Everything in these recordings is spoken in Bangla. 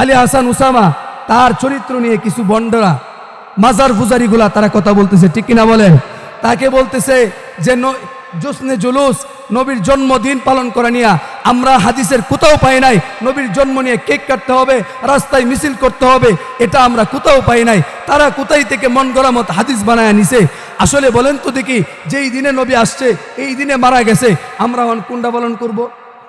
আলী হাসান উসামা, তার চরিত্র নিয়ে কিছু বন্ডরা, মাজার ফুজারিগুলা তারা কথা বলতেছে, ঠিক কিনা বলেন তাকে বলতেছে যে জোসনে জুলুস, নবীর জন্মদিন পালন করা নিয়ে আমরা হাদিসের কোথাও পাই নাই, নবীর জন্ম নিয়ে কেক কাটতে হবে, রাস্তায় মিছিল করতে হবে, এটা আমরা কোথাও পাই নাই, তারা কোথায় থেকে মন গড়া মত হাদিস বানায় নিছে আসলে বলেন তো দেখি, যেই দিনে নবী আসছে, এই দিনে মারা গেছে, আমরা কোনটা পালন করব।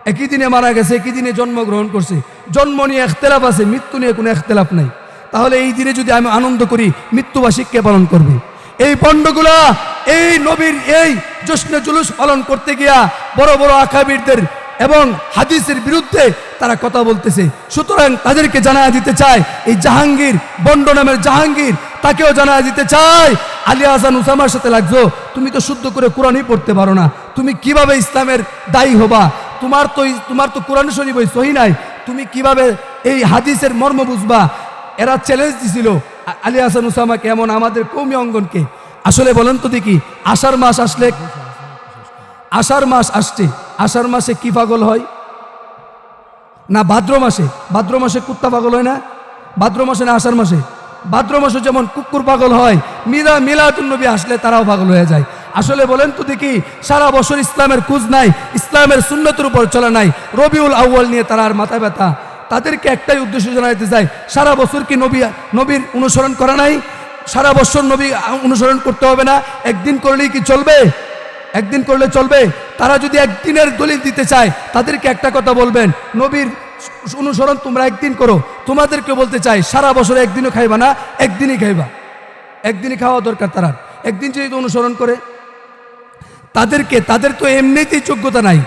একই দিনে মারা গেছে, একই দিনে জন্মগ্রহণ করছে। জন্ম নিয়ে এখতেলাফ আছে, মৃত্যু নিয়ে কোনো এখতেলাফ নাই। তাহলে এই দিনে যদি আমি আনন্দ করি মৃত্যুবার্ষিককে পালন করবে? এই পণ্ডগুলা, এই নবীর এই জশ্নে জুলুস পালন করতে গিয়া বড় বড় আকাবিরদের এবং হাদিসের বিরুদ্ধে তারা কথা বলতেছে। সুতরাং তাদেরকে জানা দিতে চায়, এই জাহাঙ্গীর, বন্ড নামের জাহাঙ্গীর, তাকেও জানা দিতে চায়, আলী হাসান উসামার সাথে লাগছো তুমি তো শুদ্ধ করে কোরআনই পড়তে পারো না। তুমি কীভাবে ইসলামের দায়ী হবা? তোমার তো তোমার তো কোরআন শরীফ ওই সহি নাই। তুমি কীভাবে এই হাদিসের মর্ম বুঝবা? এরা চ্যালেঞ্জ দিছিল। আলী হাসান উসামাকে এমন আমাদের কৌমি অঙ্গনকে? আসলে বলেন তো দেখি, আষাঢ় মাস আসলে আষাঢ় মাস আসছে। আষাঢ় মাসে কি পাগল হয়? না, ভাদ্র মাসে। ভাদ্র মাসে কুত্তা পাগল হয় না? ভাদ্র মাসে না আষাঢ় মাসে? ভাদ্র মাসে যেমন কুকুর পাগল হয়, মিলা মিলাতুন্নবী আসলে তারাও পাগল হয়ে যায়। আসলে বলেন তো দেখি, সারা বছর ইসলামের খুঁজ নাই, ইসলামের সুন্নতের উপর চলা নাই। রবিউল আউ্য়াল নিয়ে তারা আর মাথা ব্যথা। তাদেরকে একটাই উদ্দেশ্য জানাইতে চাই, সারা বছর কি নবী, নবীর অনুসরণ করা নাই? সারা বছর নবী অনুসরণ করতে হবে না? একদিন করলেই কি চলবে? একদিন করলে চলবে? তারা যদি একদিনের দলিল দিতে চায়, তাদেরকে একটা কথা বলবেন, নবীর অনুসরণ তোমরা একদিন করো। তোমাদেরকে বলতে চাই, সারা বছর একদিনও খাইবা না, একদিনই খাইবা। একদিনই খাওয়া দরকার তারা একদিন যদি অনুসরণ করে তাদেরকে, তাদের তো এমনিতেই যোগ্যতা নাই।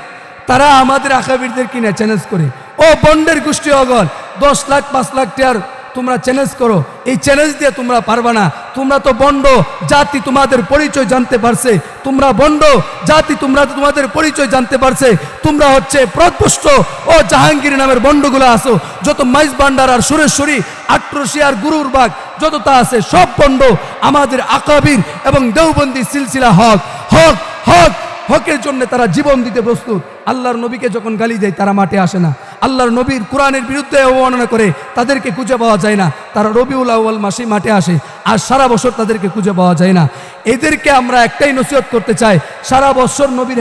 তারা আমাদের আকাবিরদের কিনে চ্যালেঞ্জ করে। ও বন্ডের গোষ্ঠী অগল, দশ লাখ, পাঁচ লাখ টিয়ার তোমরা চ্যালেঞ্জ করো। এই চ্যালেঞ্জ দিয়ে তোমরা পারবা না। তোমরা তো বন্ড, জাতি তোমাদের পরিচয় জানতে পারছে। তোমরা বন্ড, জাতি তোমরা তোমাদের পরিচয় জানতে পারছে। তোমরা হচ্ছে প্রদপুষ্ট ও জাহাঙ্গীর নামের বন্ডগুলো আসো। যত মাইজ বান্ডার আর সুরেশ্বরী, আট্রসি আর গুরুর বাগ যত তা আছে, সব বন্ড আমাদের আকাবির এবং দেওবন্দি সিলসিলা হক। হক হক, হকের জন্য তারা জীবন দিতে প্রস্তুত। আল্লাহর নবীকে যখন গালি দেয়, তারা মাঠে আসে না। আল্লাহর নবীর কোরআনের বিরুদ্ধে অবমাননা করে তাদেরকে খুঁজে পাওয়া যায় না। তারা রবিউল আউ্য়াল মাসে মাঠে আসে আর সারা বছর তাদেরকে খুঁজে পাওয়া যায় না। এদেরকে আমরা একটাই নসিহত করতে চাই, সারা বছর নবীর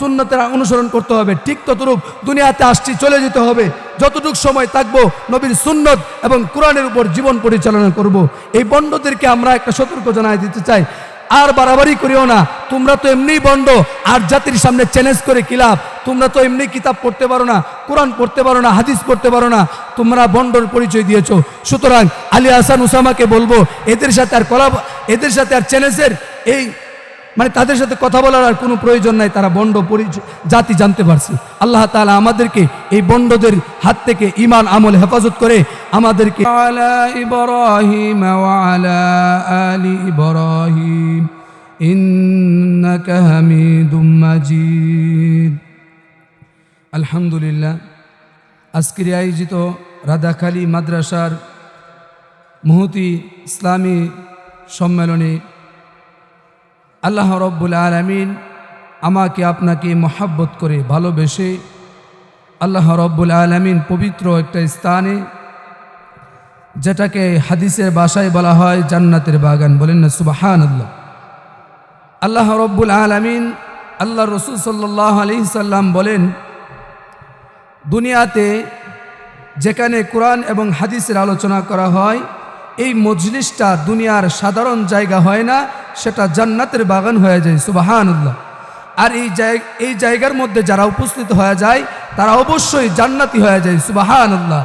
সুন্নতের অনুসরণ করতে হবে। ঠিক ততরূপ দুনিয়াতে আসছি, চলে যেতে হবে। যতটুক সময় থাকব, নবীর সুন্নত এবং কোরআনের উপর জীবন পরিচালনা করব। এই বন্ডদেরকে আমরা একটা সতর্ক জানাই দিতে চাই। আর বাড়াবাড়ি করিও না। তোমরা তো এমনি বন্ড আর জাতির সামনে চ্যালেঞ্জ করে কিলাপ তোমরা তো এমনি কিতাব পড়তে পারো না, কোরআন পড়তে পারো না, হাদিস পড়তে পারো না। তোমরা বন্ডর পরিচয় দিয়েছ। সুতরাং আলী হাসান উসামাকে বলব, এদের সাথে আর কলা এদের সাথে আর চ্যালেঞ্জের এই মানে তাদের সাথে কথা বলার আর কোনো প্রয়োজন নাই, তারা বন্ড জাতি জানতে পারছে। আল্লাহ তালা আমাদেরকে এই বন্ডদের হাত থেকে ইমান আমল, হেফাজত করে আমাদেরকে আলহামদুলিল্লাহ, আজকের আয়োজিত রাধাখালী মাদ্রাসার মুহতি ইসলামী সম্মেলনে আল্লাহ রব্বুল আলমিন আমাকে আপনাকে মহাব্বত করে ভালোবেসে আল্লাহ রব্বুল আলমিন পবিত্র একটা স্থানে, যেটাকে হাদিসের বাসায় বলা হয় জান্নাতের বাগান। বলেন না সুবাহান আল্লাহ আল্লাহ রব্বুল আলমিন আল্লাহ রসুল সাল্লাহ আলি সাল্লাম বলেন, দুনিয়াতে যেখানে কোরআন এবং হাদিসের আলোচনা করা হয়, এই মজলিসটা দুনিয়ার সাধারণ জায়গা হয় না সেটা জান্নাতের বাগান হয়ে যায়, সুবাহানুল্লাহ। আর এই এই জায়গার মধ্যে যারা উপস্থিত হয়ে যায়, তারা অবশ্যই জান্নাতি হয়ে যায়, সুবাহানুল্লাহ।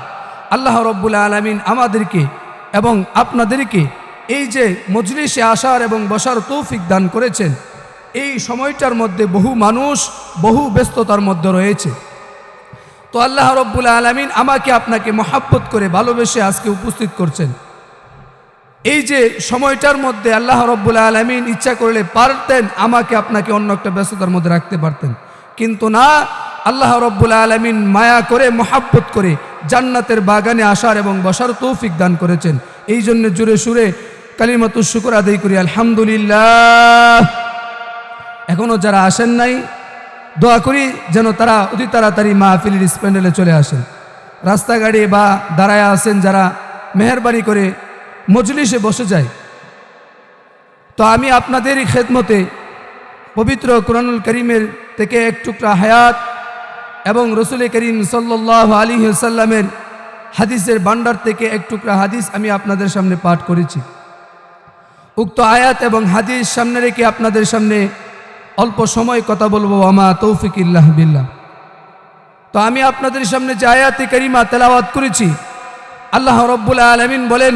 আল্লাহ রব্বুল আলমিন আমাদেরকে এবং আপনাদেরকে এই যে মজলিসে আসার এবং বসার তৌফিক দান করেছেন, এই সময়টার মধ্যে বহু মানুষ বহু ব্যস্ততার মধ্যে রয়েছে। তো আল্লাহ রব্বুল আলমিন আমাকে আপনাকে মহাব্বত করে ভালোবেসে আজকে উপস্থিত করছেন। এই যে সময়টার মধ্যে আল্লাহ রব্বুল আলমিন ইচ্ছা করলে পারতেন, আমাকে আপনাকে অন্য একটা ব্যস্ততার মধ্যে রাখতে পারতেন। কিন্তু না, আল্লাহ রব্বুল আলমিন মায়া করে, মহাব্বত করে জান্নাতের বাগানে আসার এবং বসার তৌফিক দান করেছেন। এই জন্য জুড়ে সুরে কালিমাতুর শুকুর আদায় করি, আলহামদুলিল্লাহ। এখনও যারা আসেন নাই, দোয়া করি যেন তারা অতি তাড়াতাড়ি মাহফিলের স্প্যান্ডেলে চলে আসেন। রাস্তাঘাটে বা দাঁড়ায় আছেন যারা মেহরবানি করে মজলিসে বসে যায় তো আমি আপনাদেরই খেদমতে পবিত্র কোরআনুল করিমের থেকে এক টুকরা হায়াত এবং রসুল করিম সাল্লাহ আলী সাল্লামের হাদিসের ভান্ডার থেকে এক টুকরা হাদিস আমি আপনাদের সামনে পাঠ করেছি। উক্ত আয়াত এবং হাদিস সামনে রেখে আপনাদের সামনে অল্প সময় কথা বলব আমা তৌফিক ইল্লাহ বিল্লাহ। তো আমি আপনাদের সামনে যে আয়াতে করিমা তেলাওয়াত করেছি, আল্লাহ রব্বুল আলমিন বলেন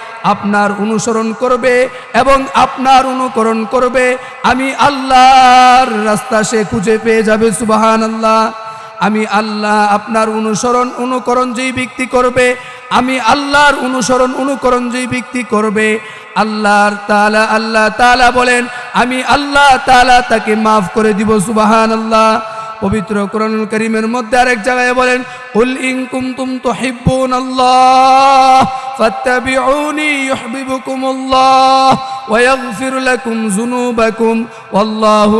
আপনার অনুসরণ করবে এবং আপনার অনুকরণ করবে। আমি আল্লাহর রাস্তা সে খুঁজে পেয়ে যাবে সুবাহান আল্লাহ আমি আল্লাহ আপনার অনুসরণ, অনুকরণ যেই ব্যক্তি করবে, আমি আল্লাহর অনুসরণ, অনুকরণ যেই ব্যক্তি করবে, আল্লাহর তালা আল্লাহ তালা বলেন, আমি আল্লাহ তালা তাকে মাফ করে দিব সুবাহান আল্লাহ পবিত্র কোরআনুল করিমের মধ্যে আরেক জায়গায় বলেন উল ইন তো তুহিব্বুন আল্লাহ ফাত্তাবিউনি আল্লাহ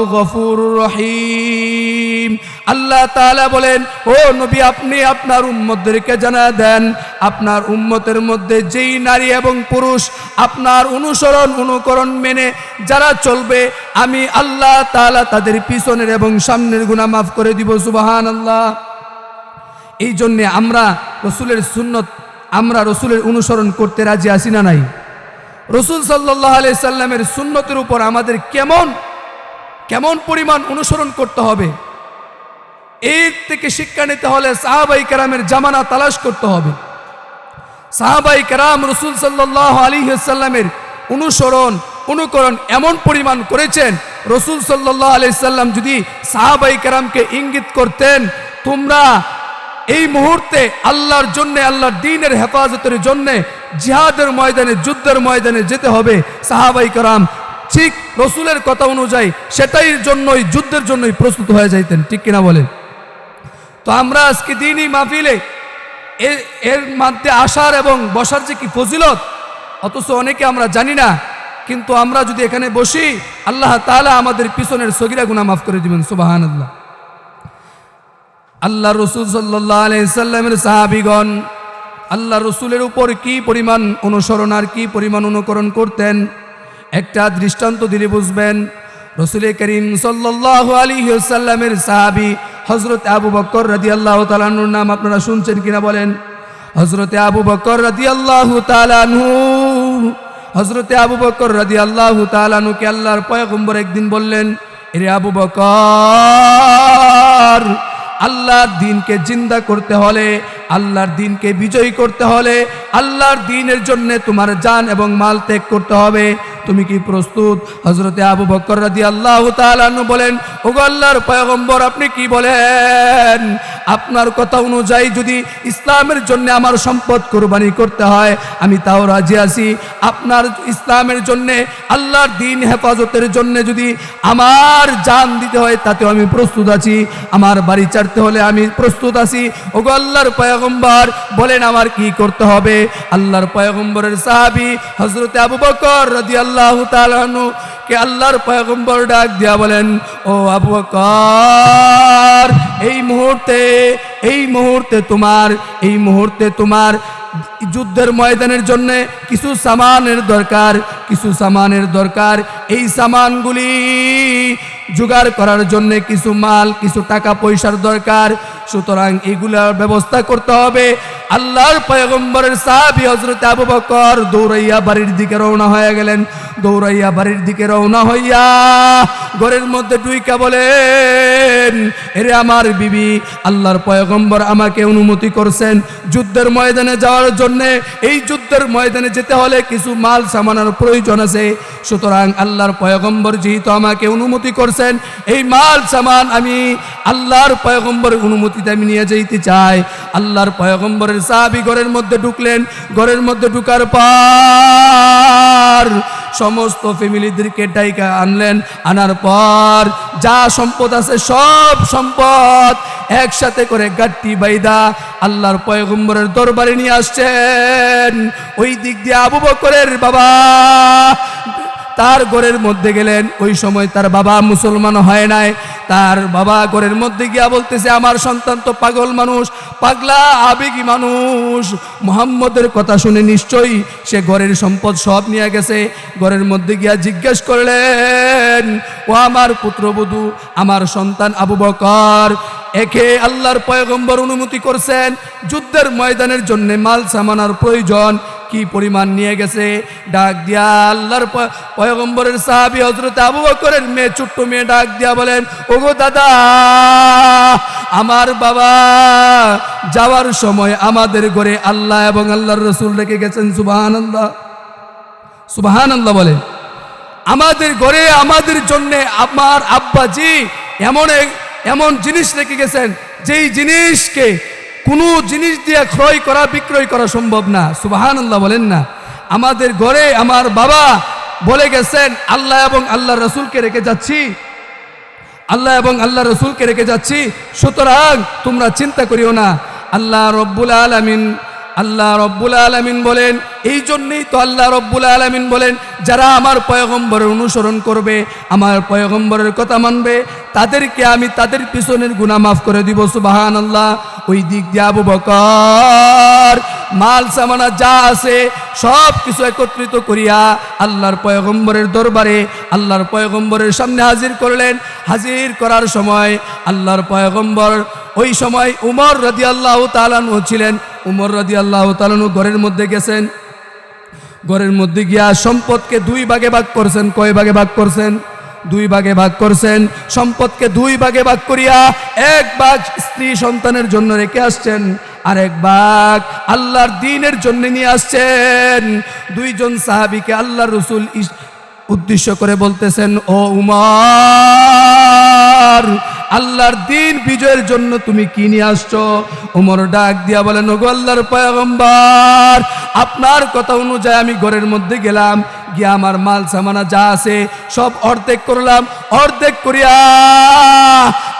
আল্লাহ তাআলা বলেন, ও নবী, আপনি আপনার উম্মতদেরকে জানা দেন। আপনার উম্মতের মধ্যে যেই নারী এবং পুরুষ আপনার অনুসরণ, অনুকরণ মেনে যারা চলবে, আমি আল্লাহ তাআলা তাদের পিছনের এবং সামনের গুণা মাফ করে দিব সুবাহান আল্লাহ এই জন্যে আমরা রসুলের সুন্নত, আমরা রসুলের অনুসরণ করতে রাজি আসি না নাই? রসুল সাল্লাহ আলি সাল্লামের সুন্নতের উপর আমাদের কেমন কেমন পরিমাণ অনুসরণ করতে হবে? এর থেকে শিক্ষা নিতে হলে সাহাবাই কেরামের জামানা তালাশ করতে হবে। সাহাবাই কেরাম রসুল সাল্লাহ আলী সাল্লামের অনুসরণ, অনুকরণ এমন পরিমাণ করেছেন, রসুল সাল্লাহ আলি সাল্লাম যদি সাহাবাই কেরামকে ইঙ্গিত করতেন, তোমরা এই মুহূর্তে আল্লাহর জন্য, আল্লাহর দিনের হেফাজতের জন্য জিহাদের ময়দানে, যুদ্ধের ময়দানে যেতে হবে। সাহাবাই কেরাম ঠিক রসুলের কথা অনুযায়ী সেটাই জন্যই, যুদ্ধের জন্যই প্রস্তুত হয়ে যাইতেন। ঠিক কিনা বলেন? তো আমরা আজকে দিনই মাহফিলে এর মধ্যে আসার এবং বসার যে কি ফজিলত, অথচ অনেকে আমরা জানি না, কিন্তু আমরা যদি এখানে বসি, আল্লাহ তাআলা আমাদের পিছনের সগিরা গুনাহ মাফ করে দিবেন সুবাহান আল্লাহ আল্লাহ রসুল সাল্লাহ সাল্লামের সাহাবিগণ, আল্লাহ রসুলের উপর কি পরিমাণ অনুসরণ আর কি পরিমাণ অনুকরণ করতেন, একটা দৃষ্টান্ত দিলে বুঝবেন রসুল করিম সাল্লাহ আলী সাল্লামের সাহাবি হজরত আবু বক্কর রাজি আল্লাহ তালানুর নাম আপনারা শুনছেন কিনা বলেন? হজরতে আবু বক্কর রাজি আল্লাহ তালানু হজরতে আবু বক্কর রাজি আল্লাহ তালানুকে আল্লাহর পয়গম্বর একদিন বললেন, এরে আবু বকর আল্লাহ দিনকে জিন্দা করতে হলে আল্লাহর দিনকে বিজয়ী করতে হলে আল্লাহর দিনের জন্য তোমার জান এবং মাল ত্যাগ করতে হবে। তুমি কি প্রস্তুত? হজরতে আবু বকর আল্লাহ তালানু বলেন, ওগো আল্লাহর পয়গম্বর, আপনি কি বলেন? আপনার কথা অনুযায়ী যদি ইসলামের জন্য আমার সম্পদ কোরবানি করতে হয়, আমি তাও রাজি আছি। আপনার ইসলামের জন্য, আল্লাহর দিন হেফাজতের জন্য যদি আমার জান দিতে হয়, তাতেও আমি প্রস্তুত আছি। আমার বাড়ি ছাড়তে হলে আমি প্রস্তুত আছি। ওগো আল্লাহর পয়গম্বর বলেন, আমার কি করতে হবে? আল্লাহর পয়গম্বরের সাহাবি হজরতে আবু বকর রাদি আল্লাহ কে আল্লাহর পয়গম্বর ডাক দিয়া বলেন, ও আবু বকর, এই মুহূর্তে এই মুহূর্তে তোমার, এই মুহূর্তে তোমার যুদ্ধের ময়দানের জন্য কিছু সামানের দরকার, কিছু সামানের দরকার। এই সামানগুলি জোগাড় করার জন্য কিছু মাল, কিছু টাকা পয়সার দরকার। সুতরাং এগুলার ব্যবস্থা করতে হবে। আল্লাহর পয়গম্বরের সাহাবি হজরত আবু বকর দৌড়াইয়া বাড়ির দিকে রওনা হয়ে গেলেন। দৌড়াইয়া বাড়ির দিকে রওনা হইয়া ঘরের মধ্যে ডুইকা বলেন, এরে আমার বিবি, আল্লাহর পয়গম্বর আমাকে অনুমতি করছেন যুদ্ধের ময়দানে যাওয়ার জন্য। এই যুদ্ধের ময়দানে যেতে হলে কিছু মাল সামানার প্রয়োজন আছে। সুতরাং আল্লাহর পয়গম্বর যেহেতু আমাকে অনুমতি করছেন, এই মাল সামান আমি আল্লাহর পয়গম্বরের অনুমতিতে আমি নিয়ে যেতে চাই। আল্লাহর পয়গম্বরের সাহাবি ঘরের মধ্যে ঢুকলেন। ঘরের মধ্যে ঢুকার পর সমস্ত ফ্যামিলিদেরকে ডাইকা আনলেন। আনার পর যা সম্পদ আছে সব সম্পদ একসাথে করে গাট্টি বাইদা আল্লাহর পয়গম্বরের দরবারে নিয়ে আসছেন। ওই দিক দিয়ে আবু বকরের বাবা তার ঘরের মধ্যে গেলেন। ওই সময় তার বাবা মুসলমান হয় নাই। তার বাবা ঘরের মধ্যে গিয়া বলতেছে, আমার সন্তান তো পাগল মানুষ, পাগলা, আবেগী মানুষ। মোহাম্মদের কথা শুনে নিশ্চয়ই সে ঘরের সম্পদ সব নিয়ে গেছে। ঘরের মধ্যে গিয়া জিজ্ঞেস করলেন, ও আমার পুত্রবধূ, আমার সন্তান আবু বকর, একে আল্লাহর পয়গম্বর অনুমতি করছেন। যুদ্ধের ময়দানের জন্য মাল সামানার প্রয়োজন। কি পরিমাণ নিয়ে গেছে? ডাক দিয়া আল্লাহর পয়গম্বরের সাহাবি হজরত আবু বকরের মেয়ে, ছোট্ট মেয়ে ডাক দিয়া বলেন, ওগো দাদা, আমার বাবা যাওয়ার সময় আমাদের ঘরে আল্লাহ এবং আল্লাহর রসুল রেখে গেছেন সুবাহান আল্লাহ সুবাহান আল্লাহ বলেন আমাদের ঘরে আমাদের জন্য আমার আব্বাজি এমন এক- এমন জিনিস রেখে গেছেন, যেই জিনিসকে কোনো জিনিস দিয়ে ক্রয় করা, বিক্রয় করা সম্ভব না। সুবাহান আল্লাহ বলেন না। আমাদের ঘরে আমার বাবা বলে গেছেন, আল্লাহ এবং আল্লাহ রসুলকে রেখে যাচ্ছি। আল্লাহ এবং আল্লাহ রসুলকে রেখে যাচ্ছি। সুতরাং তোমরা চিন্তা করিও না। আল্লাহ রব্বুল আলমিন আল্লাহ রব্বুল আলমিন বলেন, এই জন্যেই তো আল্লাহ রব্বুল আলমিন বলেন, যারা আমার পয়গম্বরের অনুসরণ করবে, আমার পয়গম্বরের কথা মানবে, তাদেরকে আমি তাদের পিছনের গুণা মাফ করে দিব সুবাহান আল্লাহ ওই দিক দিয়ে আবু বকর, মাল সামানা যা আছে সব কিছু একত্রিত করিয়া আল্লাহর পয়গম্বরের দরবারে, আল্লাহর পয়গম্বরের সামনে হাজির করলেন। হাজির করার সময় আল্লাহর পয়গম্বর ওই সময় উমর রদি আল্লাহ তালানু ছিলেন। উমর রদি আল্লাহ তালানু ঘরের মধ্যে গেছেন। ঘরের মধ্যে গিয়া সম্পদকে দুই ভাগে ভাগ করছেন। কয় ভাগে ভাগ করছেন? দুই ভাগে ভাগ করছেন। সম্পদকে দুই ভাগে ভাগ করিয়া এক ভাগ স্ত্রী সন্তানের জন্য রেখে আসছেন। আর এক ভাগ আল্লাহর দিনের জন্য নিয়ে আসছেন। দুইজন সাহাবিকে আল্লাহ রসুল উদ্দেশ্য করে বলতেছেন, ও উমার, আল্লাহর দিন বিজয়ের জন্য তুমি কি নিয়ে আসছো? উমর ডাক দিয়া বলেন, ওগো আল্লাহর পয়গম্বর, আপনার কথা অনুযায়ী আমি ঘরের মধ্যে গেলাম, গিয়ে আমার মাল সামানা যা আছে সব অর্ধেক করলাম, অর্ধেক করিয়া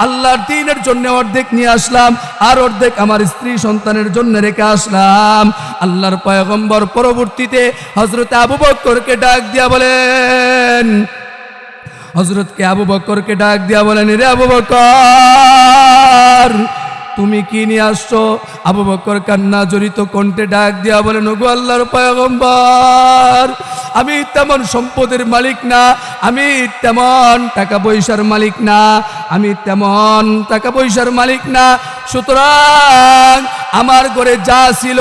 আল্লাহর দিনের জন্য অর্ধেক নিয়ে আসলাম, আর অর্ধেক আমার স্ত্রী সন্তানের জন্য রেখে আসলাম। আল্লাহর পয়গম্বর পরবর্তীতে হজরত আবু বক্করকে ডাক দিয়া বলেন হজরতকে আবু বক্করকে ডাক দিয়া বলেন রে আবু বকর তুমি কি নিয়ে আসছো? আবু বকর কান্না জড়িত কণ্ঠে ডাক দিয়া বলে ওগো আল্লাহর পয়গম্বর, আমি তেমন সম্পদের মালিক না, আমি তেমন টাকা পয়সার মালিক না, আমি তেমন টাকা পয়সার মালিক না, সুতরাং আমার ঘরে যা ছিল,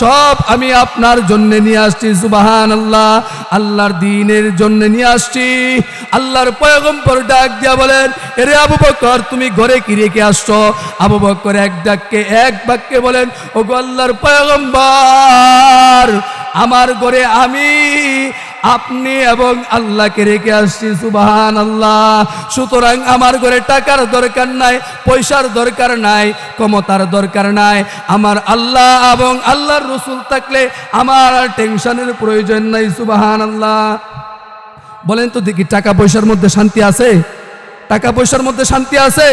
সব আমি আপনার জন্য নিয়ে আসছি সুবাহান আল্লাহ আল্লাহর দিনের জন্য নিয়ে আসছি। আল্লাহর পয়গম্বর ডাক দিয়া বলেন, এরে আবু বকর, তুমি ঘরে কি রেখে আসছো? আবু বকর এক ডাককে, এক বাক্যে বলেন ও আল্লাহর পয়গম্বর, আমার ঘরে আমি আপনি এবং আল্লাহকে রেখে আসছি সুবাহান আল্লাহ সুতরাং আমার ঘরে টাকার দরকার নাই, পয়সার দরকার নাই, ক্ষমতার দরকার নাই। আমার আল্লাহ এবং আল্লাহর রসুল থাকলে আমার আর টেনশনের প্রয়োজন নাই সুবাহান আল্লাহ বলেন তো দেখি, টাকা পয়সার মধ্যে শান্তি আছে? টাকা পয়সার মধ্যে শান্তি আছে?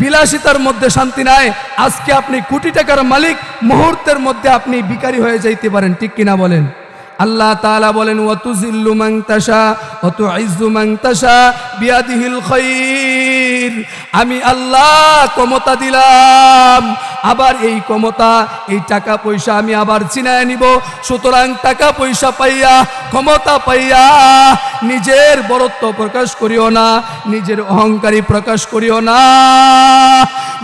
বিলাসিতার মধ্যে শান্তি নাই? আজকে আপনি কোটি টাকার মালিক, মুহূর্তের মধ্যে আপনি বিকারী হয়ে যাইতে পারেন, ঠিক কিনা বলেন? আল্লাহ তাআলা বলেন ওয়াতুজিল্লু জিল্লু মাংতাসা অতু আইজু মাংতাসা বিয়াদিহিল খৈর আমি আল্লাহ ক্ষমতা দিলাম। আবার এই ক্ষমতা, এই টাকা পয়সা আমি আবার চিনায় নিব। সুতরাং টাকা পয়সা পাইয়া, ক্ষমতা পাইয়া নিজের বরত্ব প্রকাশ করিও না, নিজের অহংকারী প্রকাশ করিও না।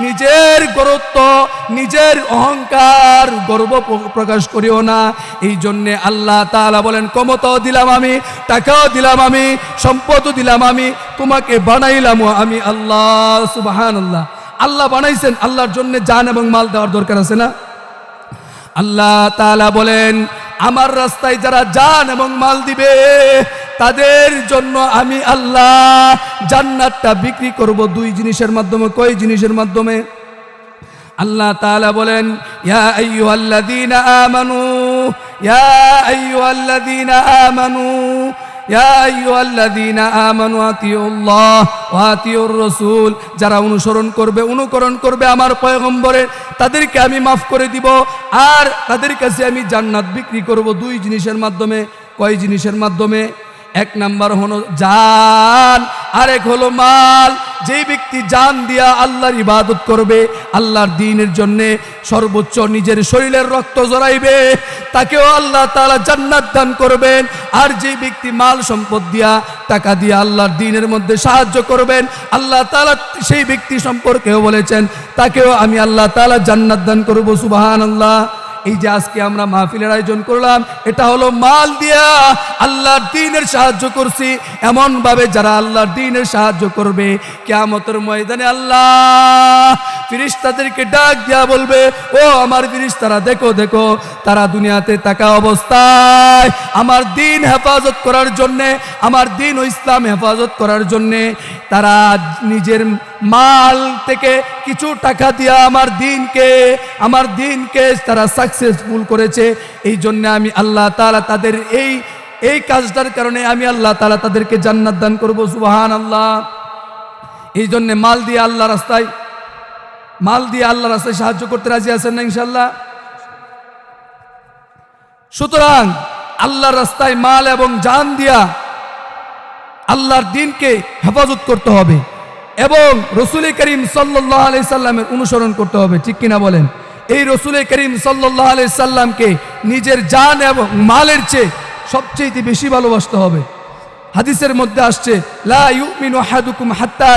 নিজের গরত্ব নিজের অহংকার, গর্ব প্রকাশ করিও না। এই জন্যে আল্লাহ তালা বলেন, ক্ষমতাও দিলাম আমি, টাকাও দিলাম আমি, সম্পদও দিলাম আমি, তোমাকে বানাইলামও আমি আল্লাহ সুবাহান আল্লাহ আল্লাহ বানাইছেন, আল্লাহর জন্য জান এবং মাল দেওয়ার দরকার আছে না? আল্লাহ তাআলা বলেন, আমার রাস্তায় যারা যান এবং মাল দিবে, তাদের জন্য আমি আল্লাহ জান্নাতটা বিক্রি করব দুই জিনিসের মাধ্যমে। কয় জিনিসের মাধ্যমে? আল্লাহ তাআলা বলেন, ইয়া আইয়ুহাল্লাযীনা আমানু, ইয়া আইয়ুহাল্লাযীনা আমানু যারা অনুসরণ করবে, অনুকরণ করবে আমার পয়গম্বরের, তাদেরকে আমি মাফ করে দিব। আর তাদের কাছে আমি জান্নাত বিক্রি করব দুই জিনিসের মাধ্যমে। কয় জিনিসের মাধ্যমে? এক নাম্বার হলো জান, আরেক হলো মাল। যেই ব্যক্তি জান দিয়া আল্লাহর ইবাদত করবে, আল্লাহর দিনের জন্যে সর্বোচ্চ নিজের শরীরের রক্ত জড়াইবে, তাকেও আল্লাহ তালা জান্নাত দান করবেন। আর যে ব্যক্তি মাল সম্পদ দিয়া, টাকা দিয়া আল্লাহর দিনের মধ্যে সাহায্য করবেন, আল্লাহ তালা সেই ব্যক্তি সম্পর্কেও বলেছেন, তাকেও আমি আল্লাহ তালা জান্নাত দান করব, সুবহানাল্লাহ। এই যে আজকে আমরা মাহফিলের আয়োজন করলাম, এটা হলো মাল দিয়া আল্লাহর দিনের সাহায্য করছি। এমন ভাবে যারা আল্লাহর দিনের সাহায্য করবে, কেয়ামতের ময়দানে আল্লাহ ফিরিস্তাদেরকে ডাক দিয়া বলবে, ও আমার ফিরিস্তারা, দেখো দেখো, তারা দুনিয়াতে থাকা অবস্থায় আমার দিন হেফাজত করার জন্যে, আমার দিন ও ইসলাম হেফাজত করার জন্যে তারা নিজের মাল থেকে কিছু টাকা দিয়া আমার দিনকে আমার দিনকে তারা সাকসেসফুল করেছে। এই জন্য আমি আল্লাহ তাআলা তাদের এই এই কাজটার কারণে আমি আল্লাহ তাআলা তাদেরকে জান্নাত দান করব সুবাহান আল্লাহ এই জন্যে মাল দিয়ে আল্লাহ রাস্তায়, মাল দিয়ে আল্লাহ রাস্তায় সাহায্য করতে রাজি আছেন না ইনশাল্লাহ সুতরাং আল্লাহর রাস্তায় মাল এবং জান দিয়া আল্লাহর দিনকে হেফাজত করতে হবে। এবং রসুল করিম সাল্লাহ আলি সাল্লামের অনুসরণ করতে হবে, ঠিক কিনা বলেন? এই রসুল করিম সাল্লাহ আলি সাল্লামকে নিজের জান এবং মালের চেয়ে সবচেয়ে বেশি ভালোবাসতে হবে। হাদিসের মধ্যে আসছে, লা হাত্তা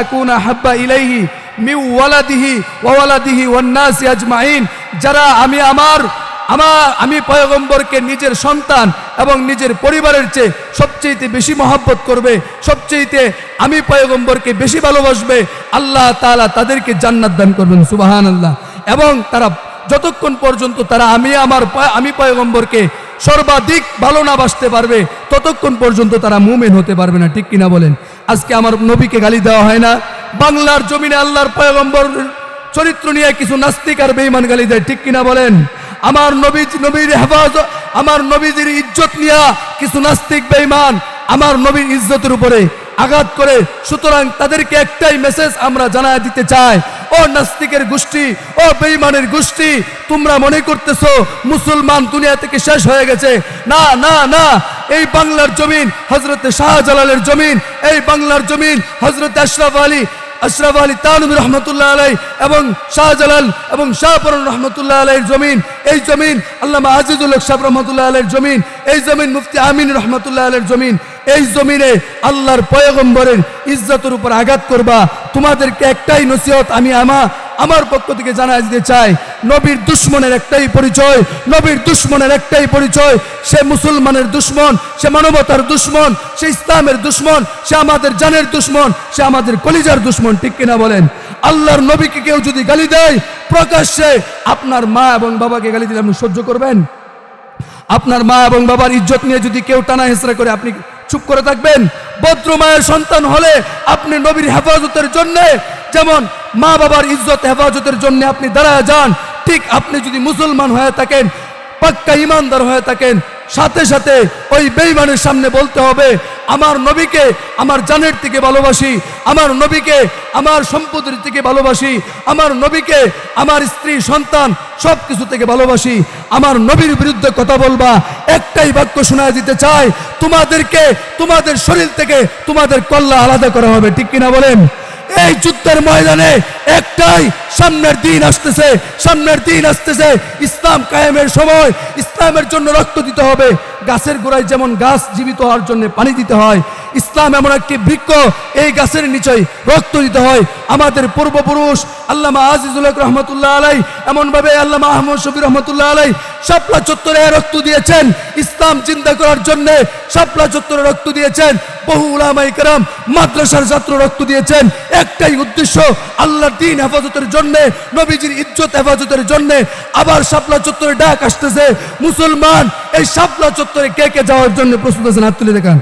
হাব্বা ইলাইহি মিউ ওয়ালাদিহি ওয়া ওয়ালাদিহি ওয়ান আজমাইন। যারা আমি আমার আমার, আমি পয়গম্বরকে নিজের সন্তান এবং নিজের পরিবারের চেয়ে সবচেয়ে বেশি মহাব্বত করবে সবচেয়ে আমি পয়গম্বরকে বেশি ভালোবাসবে, আল্লাহ তাআলা তাদেরকে জান্নাত দান করবেন সুবাহান আল্লাহ এবং তারা যতক্ষণ পর্যন্ত তারা আমি আমার আমি পয়গম্বরকে সর্বাধিক ভালো না বাসতে পারবে, ততক্ষণ পর্যন্ত তারা মুমেন হতে পারবে না, ঠিক কিনা বলেন? আজকে আমার নবীকে গালি দেওয়া হয় না, বাংলার জমিনে আল্লাহর পয়গম্বর চরিত্র নিয়ে কিছু নাস্তিক আর বেঈমান গালি দেয়, ঠিক কিনা বলেন? আমার নবী নবীর হেফাজত, আমার নবীজির ইজ্জত নিয়া কিছু নাস্তিক বেঈমান আমার নবীর ইজ্জতের উপরে আঘাত করে। সুতরাং তাদেরকে একটাই মেসেজ আমরা জানা দিতে চাই, ও নাস্তিকের গোষ্ঠী, ও বেঈমানের গোষ্ঠী, তোমরা মনে করতেছো মুসলমান দুনিয়া থেকে শেষ হয়ে গেছে? না না না, এই বাংলার জমিন হজরতে শাহজালালের জমিন, এই বাংলার জমিন হজরত আশরাফ আলী আশরাফ আলী তানুবি রহমতুল্লাহ আলাই এবং শাহজালাল এবং শাহপরন রহমতুল্লাহ আলাইয়ের জমিন, এই জমিন আল্লামা আজিজুল সাহ রহমতুল্লাহ আলাইয়ের জমিন, এই জমিন মুফতি আমিন রহমতুল্লাহ আলাইয়ের জমিন। এই জমিনে আল্লাহর পয়গম্বরের ইজ্জতের উপর আঘাত করবা। তোমাদেরকে একটাই নসিহত আমি আমা আমার পক্ষ থেকে জানা দিতে চাই, নবীর দুশ্মনের একটাই পরিচয়, নবীর দুশ্মনের একটাই পরিচয়। সে মুসলমানের দুশ্মন, সে মানবতার দুশ্মন, সে ইসলামের দুশ্মন, সে আমাদের জানের দুশ্মন, সে আমাদের কলিজার দুশ্মন, ঠিক কিনা বলেন? আল্লাহর নবীকে কেউ যদি গালি দেয়, প্রকাশ্যে আপনার মা এবং বাবাকে গালি দিলে আপনি সহ্য করবেন? আপনার মা এবং বাবার ইজ্জত নিয়ে যদি কেউ টানা হেসরা করে, আপনি চুপ করে থাকবেন। ভদ্র মায়ের সন্তান হলে আপনি নবীর হেফাজতের জন্য, যেমন মা বাবার ইজ্জত হেফাজতের জন্য আপনি দাঁড়ায় যান, ঠিক আপনি যদি মুসলমান হয়ে থাকেন পাক্কা ইমানদার হয়ে থাকেন। সাথে সাথে ওই বেইমানের সামনে বলতে হবে, আমার নবীকে, আমার জানের থেকে ভালোবাসি, আমার নবীকে, আমার সম্পদের থেকে ভালোবাসি, আমার নবীকে, আমার স্ত্রী, সন্তান সব কিছু থেকে ভালোবাসি। আমার নবীর বিরুদ্ধে কথা বলবা, একটাই বাক্য শোনা দিতে চাই, তোমাদেরকে, তোমাদের শরীর থেকে তোমাদের কল্লা আলাদা করা হবে। ঠিক কিনা বলেন? এই যুদ্ধের ময়দানে একটাই সামনের দিন আসতেছে, সামনের দিন আসতেছে। ইসলাম কায়েমের সময় ইসলামের জন্য রক্ত দিতে হবে। গাছের গোড়ায় যেমন গাছ জীবিত হওয়ার জন্য পানি দিতে হয়, ইসলাম এমন একটি বৃক্ষ, এই গাছের নিচয় রক্ত দিতে হয়। আমাদের পূর্বপুরুষ আল্লামা আজিজুল রহমতুল্লাহ আলাই, এমনভাবে আল্লামা আহমদ শফির রহমতুল্লাহ আলাই শাপলা চত্বরে রক্ত দিয়েছেন। ইসলাম চিন্তা করার জন্য শাপলা চত্বরে রক্ত দিয়েছেন। বহু উলামাই কেরাম মাদ্রাসার ছাত্র রক্ত দিয়েছেন। একটাই উদ্দেশ্য, আল্লাহর দিন হেফাজতের জন্য, নবীজির ইজ্জত হেফাজতের জন্য। আবার শাপলা চত্বরে ডাক আসতেছে, মুসলমান, এই শাপলা চত্বরে কে কে যাওয়ার জন্য প্রস্তুত আছেন? হাত তুলে দেখান।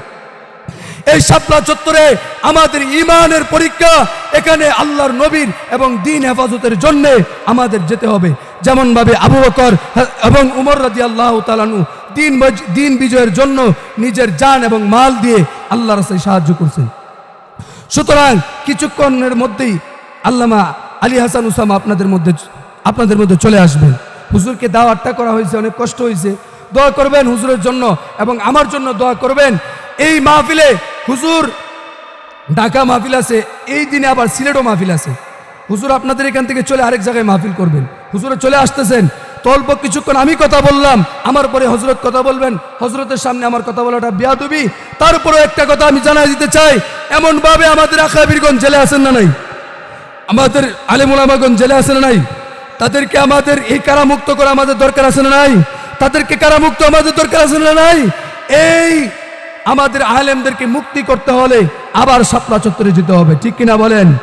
এই শাপলা চত্বরে আমাদের ইমানের পরীক্ষা, এখানে আল্লাহর নবীর এবং দিন হেফাজতের জন্য আমাদের যেতে হবে। যেমন ভাবে আবু বকর এবং উমর রাজি আল্লাহ তালানু দিন দিন বিজয়ের জন্য নিজের জান এবং মাল দিয়ে আল্লাহ রাস্তায় সাহায্য করছেন। সুতরাং কিছুক্ষণের মধ্যেই আল্লামা আলী হাসান উসামা আপনাদের মধ্যে আপনাদের মধ্যে চলে আসবেন। হুজুরকে দাওয়াতটা করা হয়েছে, অনেক কষ্ট হয়েছে। দোয়া করবেন হুজুরের জন্য এবং আমার জন্য দোয়া করবেন। এই মাহফিলে হুজুর ঢাকা মাহফিল আছে, এই দিনে আবার সিলেটও মাহফিল আছে। হুজুর আপনাদের এখান থেকে চলে আরেক জায়গায় মাহফিল করবেন। হুজুরে চলে আসতেছেন, তল্প কিছুক্ষণ আমি কথা বললাম, আমার পরে হজরত কথা বলবেন হজরতের সামনে আমার কথা বলাটা বিয়াদবি। তারপরে একটা কথা আমি জানাই দিতে চাই, এমনভাবে আমাদের আখাবিরগঞ্জ জেলে আছেন না নাই? আমাদের আলেমুলামাগঞ্জ জেলে আছে না নাই? তাদেরকে আমাদের এই কারামুক্ত করা আমাদের দরকার আছে না নাই? তাদেরকে কারামুক্ত আমাদের দরকার আছে না নাই? এই আমাদের আলেমদেরকে মুক্তি করতে হলে আবার শাপলা চত্বরে যেতে হবে, ঠিক কিনা বলেন?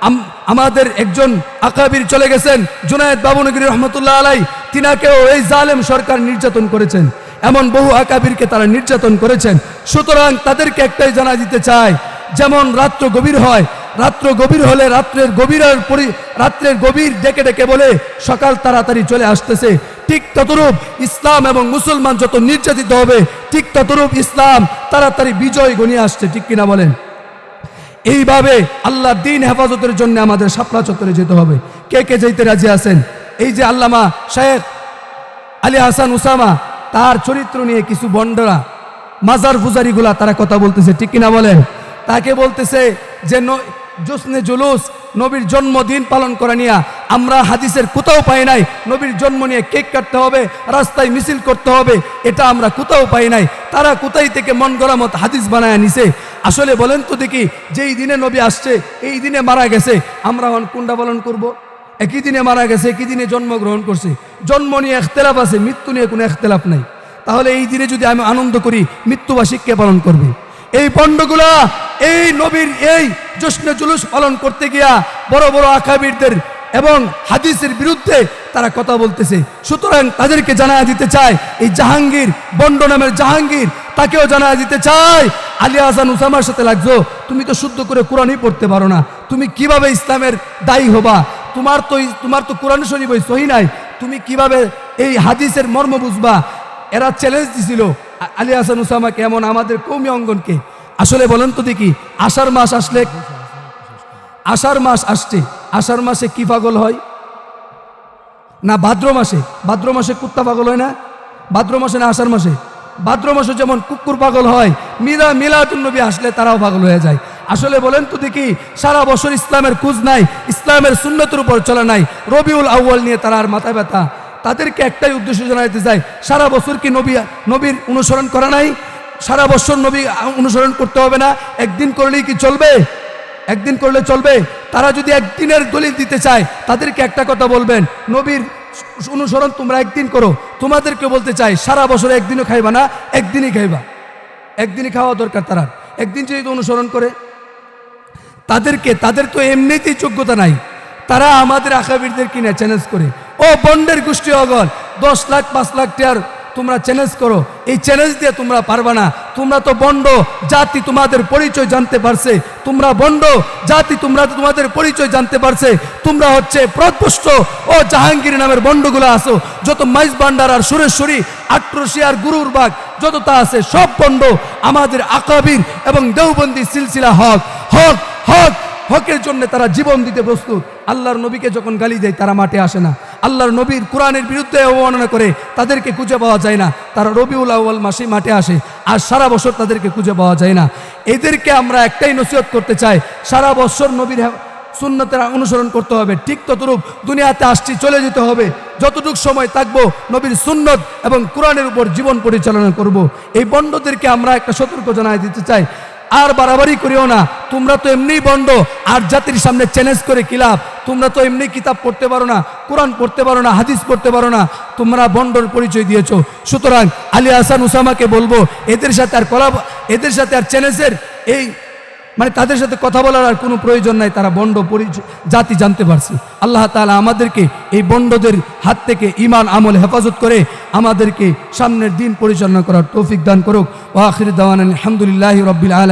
আম- আমাদের একজন আকাবির চলে গেছেন, জুনায়দ বাবুনগরী রহমতুল্লাহ আলাই, তিনাকেও এই জালেম সরকার নির্যাতন করেছেন। এমন বহু আকাবিরকে তারা নির্যাতন করেছেন। সুতরাং তাদেরকে একটাই জানা দিতে চায় যেমন রাত্র গভীর হয়, রাত্র গভীর হলে রাত্রের গভীরের পরি, রাত্রের গভীর ডেকে ডেকে বলে, সকাল তাড়াতাড়ি চলে আসতেছে। ঠিক ততরূপ ইসলাম এবং মুসলমান যত নির্যাতিত হবে, ঠিক ততরূপ ইসলাম তাড়াতাড়ি বিজয় গনিয়ে আসছে, ঠিক কিনা বলেন? এইভাবে আল্লাহ দিন হেফাজতের জন্য আমাদের শাপলা চত্বরে যেতে হবে। কে কে যেতে রাজি আছেন? এই যে আল্লামা শেখ আলী হাসান উসামা, তার চরিত্র নিয়ে কিছু বন্ডরা, মাজার ফুজারিগুলা তারা কথা বলতেছে, ঠিক কিনা বলেন? তাকে বলতেছে যে জোসনে জুলুস নবীর জন্মদিন পালন করা নিয়ে আমরা হাদিসের কোথাও পাই নাই। নবীর জন্ম নিয়ে কেক কাটতে হবে, রাস্তায় মিছিল করতে হবে, এটা আমরা কোথাও পাই নাই। তারা কোথায় থেকে মন গড়া মত হাদিস বানায় নিছে? আসলে বলেন তো দেখি, যেই দিনে নবী আসছে, এই দিনে মারা গেছে, আমরা এখন কোনটা পালন করব? একই দিনে মারা গেছে, একই দিনে জন্মগ্রহণ করছে। জন্ম নিয়ে এখতেলাফ আছে, মৃত্যু নিয়ে কোনো এখতেলাফ নাই। তাহলে এই দিনে যদি আমি আনন্দ করি মৃত্যুবাসীকে পালন করবে। এই পণ্ডগুলা এই নবীর এই জশ্নে জুলুস পালন করতে গিয়া বড় বড় আকাবিরদের এবং হাদিসের বিরুদ্ধে তারা কথা বলতেছে। সুতরাং তাদেরকে জানা দিতে চায়, এই জাহাঙ্গীর, বন্ড নামের জাহাঙ্গীর, তাকেও জানা দিতে চায়, আলী হাসান উসামার সাথে লাগছো, তুমি তো শুদ্ধ করে কোরআনই পড়তে পারো না। তুমি কীভাবে ইসলামের দায়ী হবা? তোমার তো তোমার তো কোরআন শরীফ সহি নাই। তুমি কীভাবে এই হাদিসের মর্ম বুঝবা? এরা চ্যালেঞ্জ দিছিল। আলী হাসান উসামাকে এমন আমাদের কৌমি অঙ্গনকে। আসলে বলেন তো দেখি, আষাঢ় মাস আসলে আষাঢ় মাস আসছে। আষাঢ় মাসে কি পাগল হয়? না, ভাদ্র মাসে। ভাদ্র মাসে কুত্তা পাগল হয় না? ভাদ্র মাসে না আষাঢ় মাসে? ভাদ্র মাসে যেমন কুকুর পাগল হয় মিলা মিলাতুন নবী আসলে তারাও পাগল হয়ে যায়। আসলে বলেন তো দেখি, সারা বছর ইসলামের খুঁজ নাই, ইসলামের সুন্নতের উপর চলা নাই, রবিউল আউ্য়াল নিয়ে তারা আর মাথা ব্যথা। তাদেরকে একটাই উদ্দেশ্য জানাইতে চাই, সারা বছর কি নবী, নবীর অনুসরণ করা নাই? সারা বছর নবী অনুসরণ করতে হবে না, একদিন করলেই কি চলবে? একদিন করলে চলবে? তারা যদি একদিনের দলিল দিতে চায়, তাদেরকে একটা কথা বলবেন, নবীর অনুসরণ তোমরা একদিন করো, তোমাদেরকে বলতে চাই, সারা বছর একদিনও খাইবা না, একদিনই খাইবা। একদিনই খাওয়া দরকার তারা। একদিন যদি অনুসরণ করে, তাদেরকে, তাদের তো এমনিতেই যোগ্যতা নাই। তারা আমাদের আকাবিরদের কিনে চ্যালেঞ্জ করে। ও বন্ডের গোষ্ঠী অগল দশ লাখ, পাঁচ লাখ টিয়ার তোমরা চ্যালেঞ্জ করো। এই চ্যালেঞ্জ দিয়ে তোমরা পারবা না। তোমরা তো বন্ড, জাতি তোমাদের পরিচয় জানতে পারছে। তোমরা বন্ড, জাতি তোমরা তো তোমাদের পরিচয় জানতে পারছে। তোমরা হচ্ছে প্রদপুষ্ট ও জাহাঙ্গীর নামের বন্ডগুলো আসো যত মাইজ ভান্ডার আর সুরেশ্বরী, আট্রসি আর গুরুর বাগ যত তা আছে, সব বন্ড আমাদের আকাবির এবং দেওবন্দি সিলসিলা হক। হক হক হকের জন্য তারা জীবন দিতে প্রস্তুত। আল্লাহর নবীকে যখন গালি দেয়, তারা মাঠে আসে না। আল্লাহর নবীর কোরআনের বিরুদ্ধে অবমাননা করে তাদেরকে খুঁজে পাওয়া যায় না। তারা রবিউল আউ্য়াল মাসে মাঠে আসে আর সারা বছর তাদেরকে খুঁজে পাওয়া যায় না। এদেরকে আমরা একটাই নসিহত করতে চাই, সারা বছর নবীর সুন্নতের অনুসরণ করতে হবে। ঠিক ততরূপ দুনিয়াতে আসছি, চলে যেতে হবে। যতটুকু সময় থাকব নবীর সুন্নত এবং কোরআনের উপর জীবন পরিচালনা করব। এই বন্ডদেরকে আমরা একটা সতর্ক জানাই দিতে চাই। আর বাড়াবাড়ি করিও না। তোমরা তো এমনিই বন্ড, আর জাতির সামনে চ্যালেঞ্জ করে কিলাব তোমরা তো এমনি কিতাব পড়তে পারো না, কোরআন পড়তে পারো না, হাদিস পড়তে পারো না। তোমরা বন্ডর পরিচয় দিয়েছ। সুতরাং আলী হাসান উসামাকে বলব, এদের সাথে আর কলা এদের সাথে আর চ্যালেঞ্জের এই মানে তাদের সাথে কথা বলার আর কোনো প্রয়োজন নাই, তারা বন্ড পরিচয়, জাতি জানতে পারছে। আল্লাহ তালা আমাদেরকে এই বন্ডদের হাত থেকে ইমান আমল, হেফাজত করে আমাদেরকে সামনের দিন পরিচালনা করার তৌফিক দান করুক। ওয়াখির দাওয়ান আলহামদুলিল্লাহ রব্বিল আলম